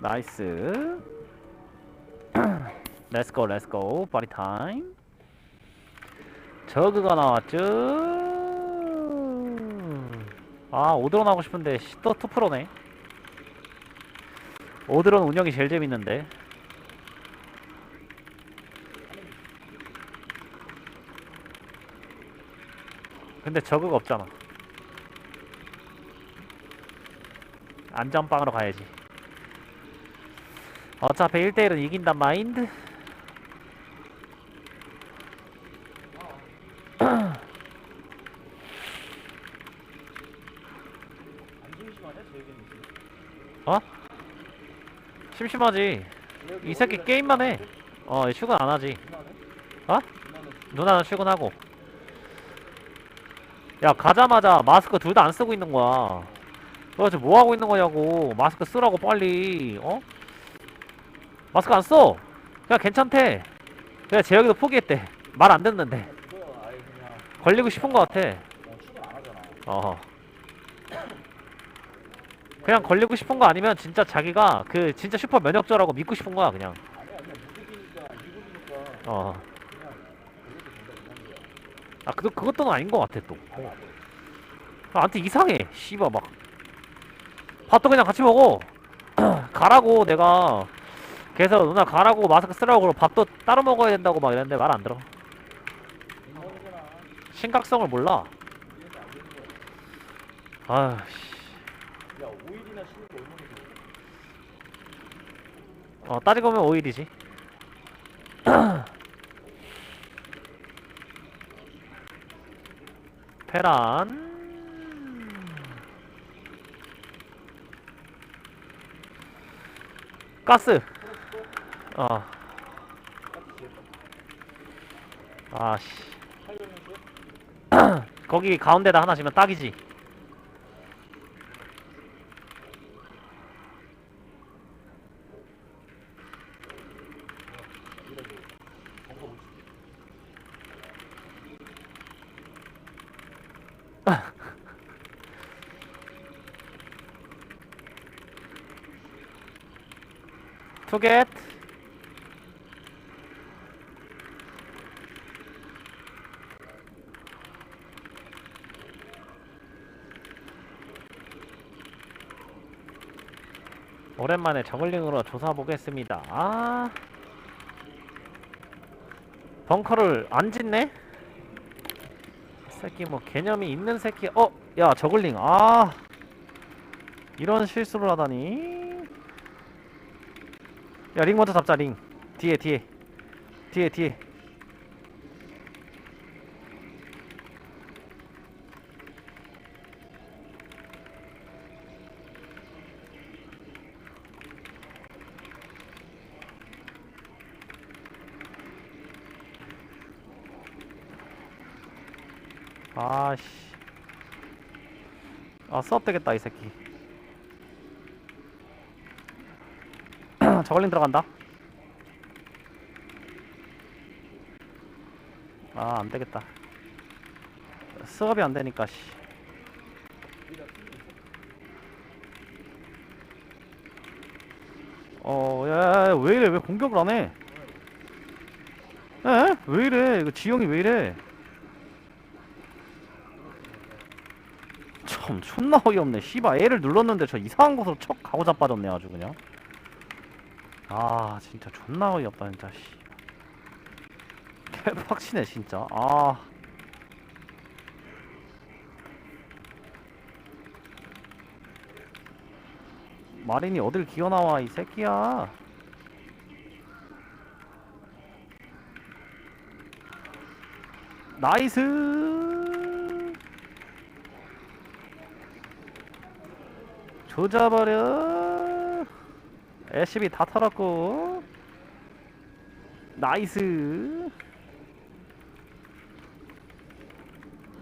나이스. 렛츠고 렛츠고 파리 타임 저그가 나왔죠? 아 오드론 하고 싶은데 씨, 또 투프로네. 오드론 운영이 제일 재밌는데. 근데 저그가 없잖아. 안전빵으로 가야지 어차피 1대1은 이긴단 마인드. 어? 심심하지. 이 새끼 게임만 해어 출근 안 하지. 어? 누나는 출근하고. 야 가자마자 마스크 둘 다 안 쓰고 있는 거야. 도대체 뭐 하고 있는 거냐고. 마스크 쓰라고 빨리. 어? 마스크 안 써! 그냥 괜찮대 그냥 재혁이도 포기했대 말 안 듣는데 걸리고 싶은 거 같아 어, 출근 안 하잖아. 어 그냥 걸리고 싶은 거 아니면 진짜 자기가 그 진짜 슈퍼 면역자라고 믿고 싶은 거야 그냥 어. 아, 그, 그것도 아닌 것 같아, 또. 나한테 이상해. 씨발, 막. 밥도 그냥 같이 먹어. 가라고, 내가. 그래서 누나 가라고 마스크 쓰라고 그러고 밥도 따로 먹어야 된다고 막 이랬는데 말 안 들어. 심각성을 몰라. 이해가 안 되는 아거야. 씨야 5일이나 쉬는 거 얼마나 좋아. 어, 따지고 보면 5일이지. 페란. 가스. 어. 아씨. 800년 쉬어? 거기 가운데다 하나 지면 딱이지. 투겟. 오랜만에 저글링으로 조사 보겠습니다. 아. 벙커를 안 짓네? 이 새끼 뭐 개념이 있는 새끼. 어, 야 저글링. 아. 이런 실수를 하다니. 야 링 먼저 잡자 링. 뒤에 뒤에. 뒤에 뒤에. 아씨. 아 수업 되겠다 이 새끼. 저걸링 들어간다. 아 안되겠다. 수업이 안되니까 씨. 어, 야, 야, 야, 왜 이래? 왜 공격을 안 해? 에? 왜 이래? 이거 지형이 왜 이래? 참 존나 어이없네. 씨발 A를 눌렀는데 저 이상한 곳으로 척 가고 자빠졌네 아주 그냥. 아 진짜 존나 어이없다 진짜 씨. 개빡치네 진짜. 아. 마린이 어딜 기어나와 이 새끼야. 나이스 조져버려. SCB 다 털었고. 나이스.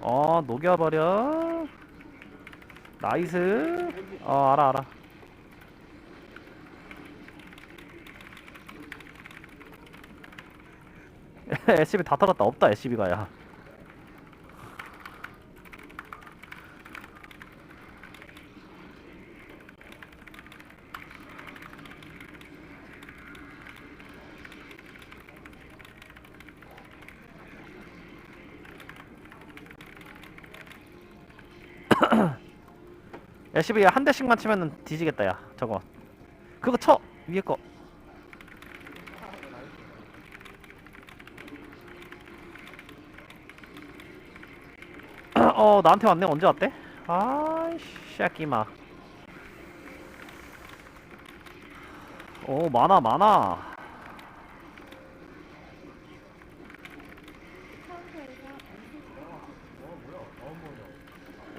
어 녹여버려. 나이스. 어 알아 알아. SCB 다 털었다. 없다 SCB가 야 SCV 한 대씩만 치면은 뒤지겠다 야. 저거. 그거 쳐! 위에 거. 어 나한테 왔네. 언제 왔대? 아이씨 새끼마. 오 많아 많아.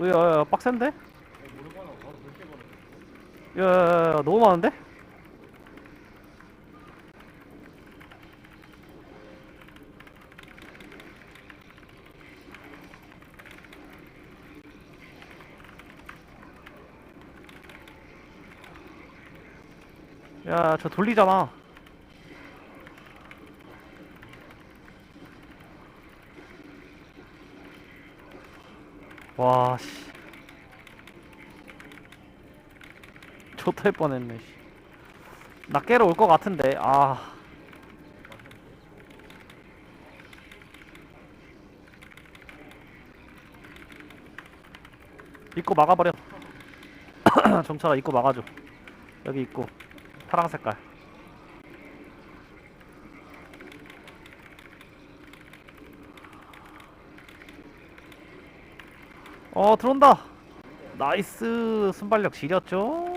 야야야? 빡센데? 야 야 야 너무 많은데? 야 저 돌리잖아 와, 씨. 할 뻔했네, 씨. 나 깨러 올 것 같은데, 아. 입구 막아버려. 정철아, 입구 막아줘. 여기 입구. 파랑 색깔. 어 들어온다 나이스 순발력 지렸죠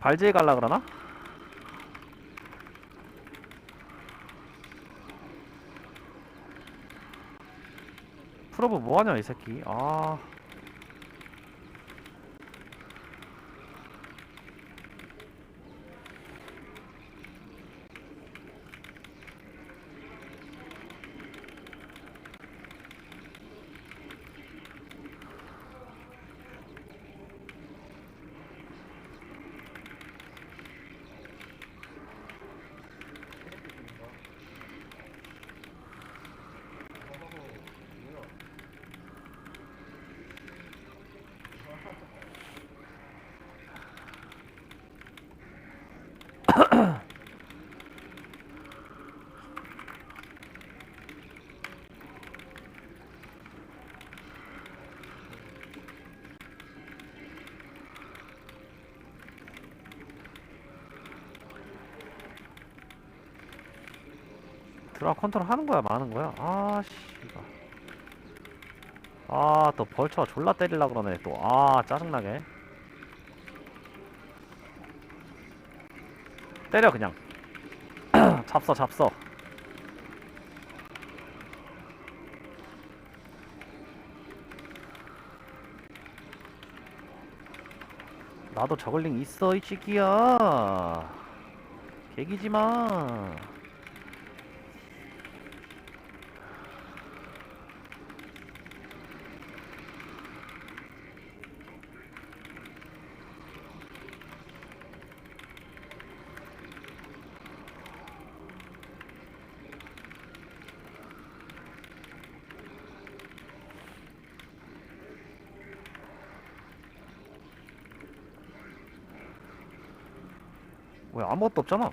발제해 갈라 그러나? 프로브 뭐하냐 이 새끼 아 드라 컨트롤 하는 거야 마는 거야? 아 씨발. 아또 벌처가 졸라 때릴라 그러네 또. 아 짜증나게. 때려 그냥. 잡서 잡서. 나도 저글링 있어 이 새끼야. 개기지마 왜 아무것도 없잖아.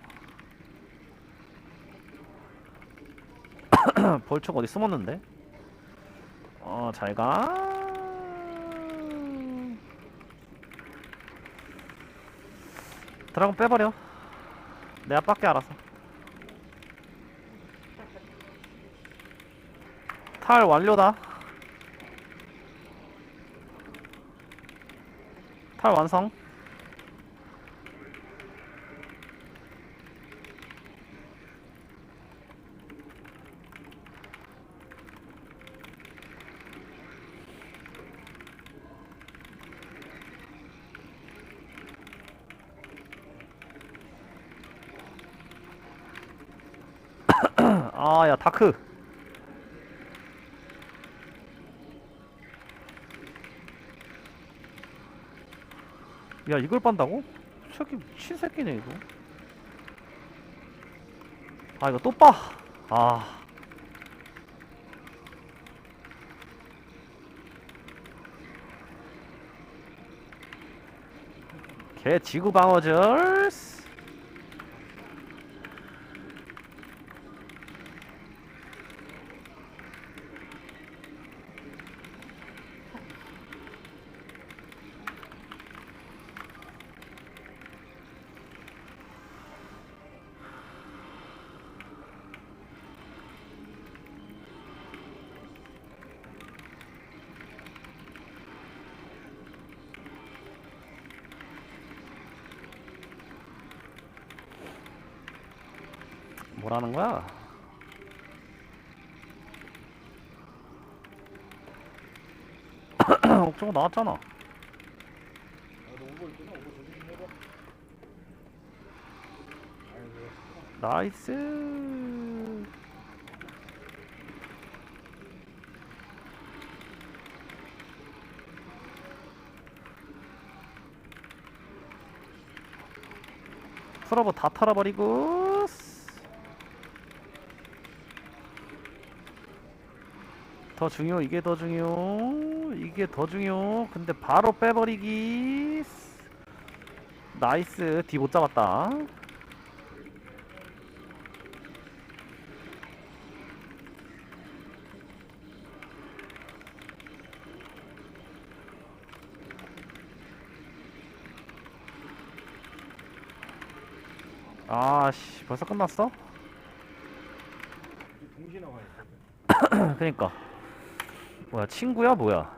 벌초가 어디 숨었는데? 어 잘가. 드라곤 빼버려. 내 앞밖에 알아서. 탈 완료다. 탈 완성 아, 야, 다크. 야, 이걸 빤다고? 저기 미친 새끼네, 이거. 아, 이거 또 빠. 아. 개 지구 방어절. 뭐라는 거야? 옥저거 나왔잖아. 아, 나이스. 서러버 다 털어버리고. 더 중요, 이게 더 중요, 이게 더 중요. 근데 바로 빼버리기. 나이스, 뒤 못 잡았다. 아씨 벌써 끝났어? 그니까 뭐야 친구야? 뭐야